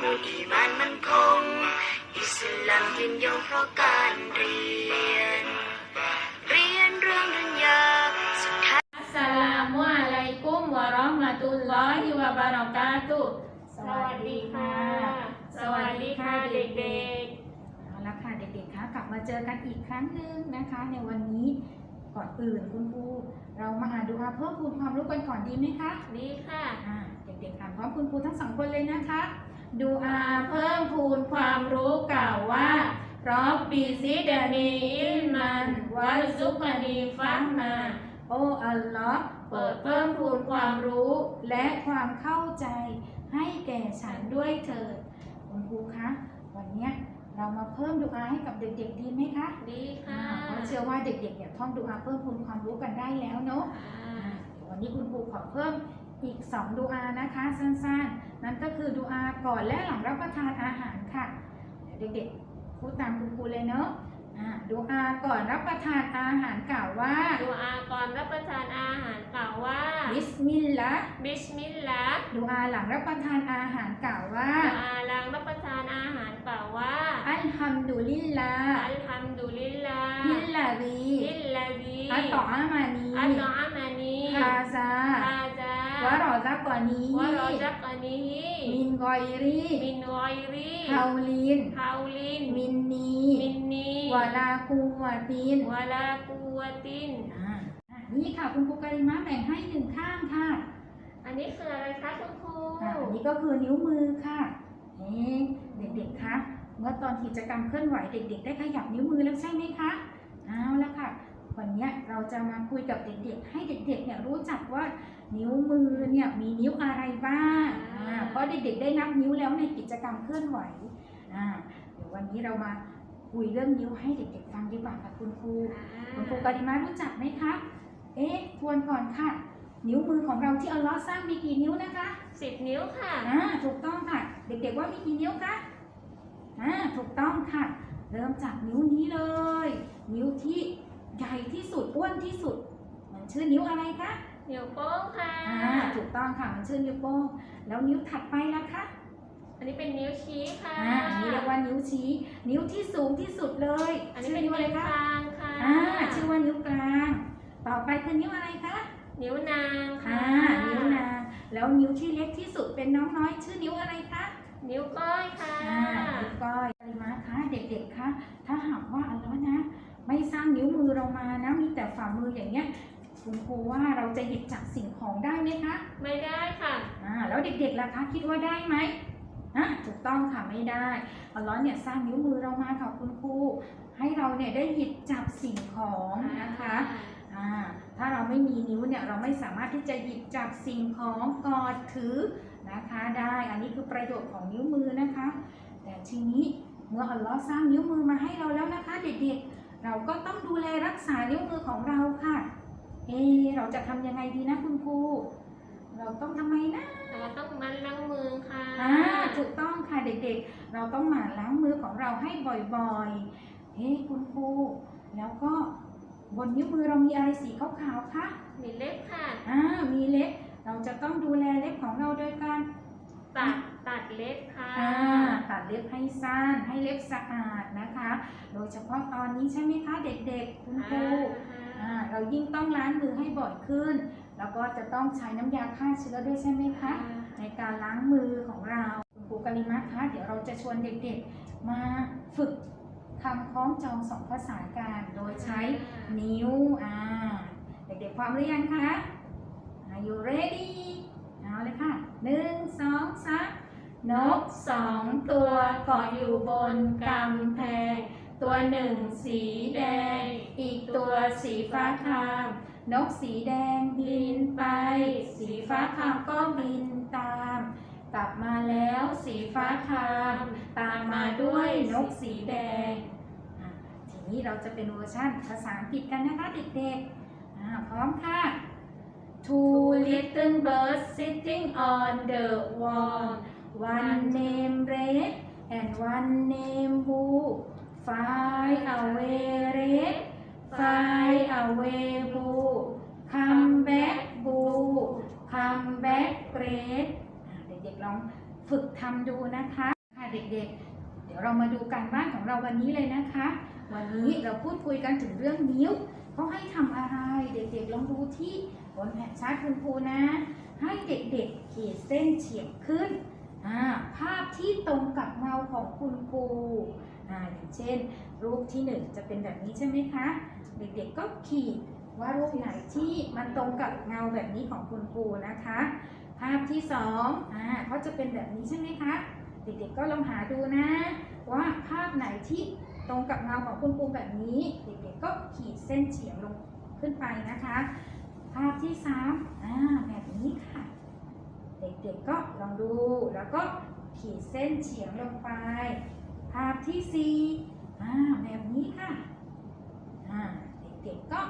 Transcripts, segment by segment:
ผู้อีหมานมันคง อิสลามยืนยงเพราะการเรียน เรียนเรื่องดุนยาสุดท้ายอัสสลามุอะลัยกุมวะเราะห์มะตุลลอฮิวะบะเราะกาตุฮ์สวัสดีค่ะ สวัสดีค่ะเด็กเอาละค่ะเด็กๆคะกลับมาเจอกันอีกครั้งหนึ่งนะคะ ในวันนี้ก่อนอื่นคุณครูเรามาอ่านดูอาเพิ่มพูนความรู้กันก่อนดีไหมคะ ๆ ดีค่ะ อ่าเด็กๆอ่านพร้อมคุณครูทั้งสองคนเลยนะคะ ดูอาอาเพิ่มพูนความรู้กล่าวว่ารับบีซิดานีอิลมันวัลซุกนีฟัมมา โอ้อัลลอฮ์เปิดเพิ่มพูนความรู้และความเข้าใจให้แก่ฉันด้วยเถิดคุณครูคะ วันเนี้ยเรามาเพิ่มดูอาให้กับเด็กๆดีไหมคะ ดีอ่าค่ะเพราะเชื่อว่าเด็กๆเนี่ยท่องดูอาเพิ่มพูนความรู้กันได้แล้วเนาะอ่าวันนี้คุณครูขอเพิ่ม อีก 2 ดูอานะคะสั้นๆ นั่นก็คือดูอาก่อนและหลังรับประทานอาหารค่ะ เดี๋ยวเด็กๆพูดตามคุณครูเลยเนาะอ่าดูอาก่อนรับประทานอาหารกล่าวว่าดูอาก่อนรับประทานอาหารกล่าวว่าบิสมิลลาห์บิสมิลลาห์ดูอาหลังรับประทานอาหารกล่าวว่าดูอาหลังรับประทานอาหารกล่าวว่าอัลฮัมดุลิลลาห์อัลฮัมดุลิลลาห์ฮิลลาวีอิลลาดีอัตตออามานีอัลลอฮ์มานีฮาซาฮาจา วะรอซักกอนีวะรอจักอันีมินกอยรีมินไอยรีเฮาลินฮาวลินมินนีมินนีวาลาคูวาตินวะลากูวะตินอ่าอะนี่ค่ะคุณครูการิมาแบ่งให้หนึ่งข้างค่ะ อันนี้คืออะไรคะคุณครูอ่าอันนี้ก็คือนิ้วมือค่ะเอ๊ะเด็กๆคะเมื่อตอนกิจกรรมเคลื่อนไหวเด็ก ๆ ได้ขยับนิ้วมือแล้วใช่ไหมคะเอาละค่ะ วันเนี้ยเราจะมาคุยกับเด็กๆ ให้เด็กๆเนี่ยรู้จักว่านิ้วมือเนี่ยมีนิ้วอะไรบ้างอ่าเพราะเด็กๆได้นับนิ้วแล้วในกิจกรรมเคลื่อนไหวอ่าเดี๋ยววันนี้เรามาคุยเรื่องนิ้วให้เด็กๆฟังดีกว่าค่ะคุณครูคุณครูการิมารู้จักไหมคะเอ๊ะทวนก่อนค่ะ นิ้วมือของเราที่อัลเลอฮ์สร้างมีกี่นิ้วนะคะสิบนิ้วค่ะอ่าถูกต้องค่ะ เด็กๆว่ามีกี่นิ้วคะอ่าถูกต้องค่ะ เริ่มจากนิ้วนี้เลย นิ้วที่ ใหญ่ที่สุดอ้วนที่สุด มันชื่อนิ้วอะไรคะนิ้วโป้งค่ะอ่าถูกต้องค่ะมันชื่อนิ้วโป้งแล้วนิ้วถัดไปล่ะคะอันนี้เป็นนิ้วชี้ค่ะอ่าอันนี้เรียกว่านิ้วชี้ นิ้วที่สูงที่สุดเลย อันนี้ชื่อเป็นนิ้วอะไรนิ้วคะกลางค่ะอ่าชื่อว่านิ้วกลาง ต่อไปคือนิ้วอะไรคะนิ้วนางค่ะอ่านิ้วนาง แล้วนิ้วที่เล็กที่สุดเป็นน้องน้อย ชื่อนิ้วอะไรคะ นิ้วก้อยค่ะอ่านิ้วก้อยปริมาคะเด็กๆคะ ถ้าหากว่าอัลเลอฮ์นะ ไม่สร้างนิ้วมือเรามานะ มีแต่ฝ่ามืออย่างเงี้ยคุณครูว่าเราจะหยิบจับสิ่งของได้ไหมคะ ไม่ได้ค่ะอ่าแล้วเด็กๆล่ะคะคิดว่าได้ไหมอะถูกต้องค่ะไม่ได้อัลเลอฮ์เนี่ยสร้างนิ้วมือเรามาค่ะคุณครูให้เราเนี่ยได้หยิบจับสิ่งของนะคะอ่าถ้าเราไม่มีนิ้วเนี่ยเราไม่สามารถที่จะหยิบจับสิ่งของกอดถือนะคะได้อันนี้คือประโยชน์ของนิ้วมือนะคะ แต่ทีนี้เมื่ออัลเลอฮ์สร้างนิ้วมือมาให้เราแล้วนะคะ เด็กๆ เราก็ต้องดูแลรักษานิ้วมือของเราค่ะ เอะเราจะทำยังไงดีนะคุณครู เราต้องทำไมนะเราต้องมันล้างมือค่ะอ่าถูกต้องค่ะเด็กๆ เราต้องหมั่นล้างมือของเราให้บ่อยๆ เฮ้คุณครู แล้วก็บนนิ้วมือเรามีอะไรสีขาวๆ คะ มีเล็บค่ะ อ่า มีเล็บ เราจะต้องดูแลเล็บของเราโดยการตัด ตัดเล็บค่ะอ่าตัดเล็บให้สั้นให้เล็บสะอาดนะคะ โดยเฉพาะตอนนี้ใช่ไหมคะเด็กๆ คุณครูอ่าเรายิ่งต้องล้างมือให้บ่อยขึ้น แล้วก็จะต้องใช้น้ำยาฆ่าเชื้อด้วยใช่ไหมคะ ในการล้างมือของเราคุณครูกาลิมะคะเดี๋ยวเราจะชวนเด็กๆมาฝึกคำคล้องจองสองภาษากันโดยใช้นิ้วอ่าเด็กๆพร้อมหรือยังคะ Are you ready เอาเลยค่ะหนึ่งสองสาม นกสองตัวเกาะอยู่บนกำแพง ตัวหนึ่งสีแดง อีกตัวสีฟ้าคราม นกสีแดงบินไป สีฟ้าครามก็บินตาม กลับมาแล้วสีฟ้าคราม ตามมาด้วยนกสีแดง ทีนี้เราจะเป็นเวอร์ชั่นภาษาอังกฤษกันนะคะเด็กๆพร้อมค่ะ Two little birds sitting on the wall one name red and one name blue fly away red fly away blue come back blue come back red เด็กๆลองฝึกทำดูนะคะค่ะเด็กๆ เดี๋ยวเรามาดูการบ้านของเราวันนี้เลยนะคะ วันนี้เราพูดคุยกันถึงเรื่องนิ้วเขาให้ทำอะไร เด็กๆลองดูที่บนแผ่นชาร์ตคุณครูนะ ให้เด็กๆขีดเส้นเฉียงขึ้น ภาพที่ตรงกับเงาของคุณครูออย่างเช่น รูปที่หนึ่งจะเป็นแบบนี้ใช่ไหมคะ เด็กๆก็ขีดว่ารูปไหนที่มันตรงกับเงาแบบนี้ของคุณครูนะคะ ภาพที่สองอ่าก็จะเป็นแบบนี้ใช่ไหมคะ เด็กๆก็ลองหาดูนะ ว่าภาพไหนที่ตรงกับเงาของคุณครูแบบนี้ เด็กๆก็ขีดเส้นเฉียงลงขึ้นไปนะคะ ภาพที่สามอ่าแบบนี้ค่ะ เด็กๆก็ลองดูแล้วก็ขีดเส้นเฉียงลงไป ภาพที่สี่อ่าแบบนี้ค่ะอ่าเด็กๆก็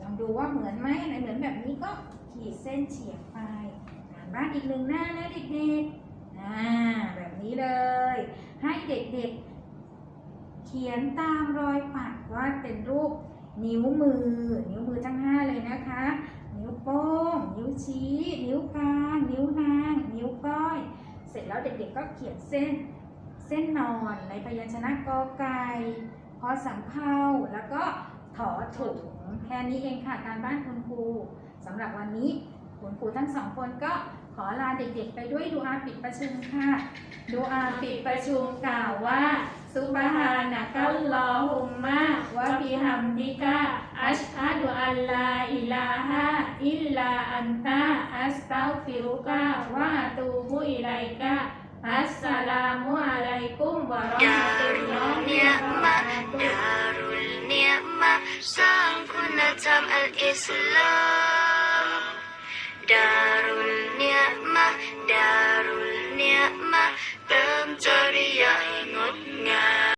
ลองดูว่าเหมือนไหมอันไหนเหมือนแบบนี้ก็ขีดเส้นเฉียงไปอ่านบ้านอีกหนึ่งหน้านะเด็กๆอ่าแบบนี้เลย ให้เด็กๆ เขียนตามรอยปัดวาดเป็นรูปนิ้วมือ นิ้วมือทั้งห้าเลยนะคะ นิ้วโป้ง ชี้ นิ้วกลาง นิ้วนาง นิ้วก้อย เสร็จแล้วเด็กๆก็เขียนเส้นเส้นนอนในพยัญชนะกอไก่พอสำเภาแล้วก็ถอถุงแค่นี้เองค่ะการบ้านคุณครูสำหรับวันนี้คุณครูทั้งสองคนก็ขอลาเด็กๆ ไปด้วยดูอาปิดประชุมค่ะดูอาปิดประชุมกล่าวว่า ซุบฮานะกัลลอฮุมมะวะบิฮัมดิกะอัชฮะดุอัลลาอิลาฮะ อิลลาอันตะอัสตัฆฟิรุกะ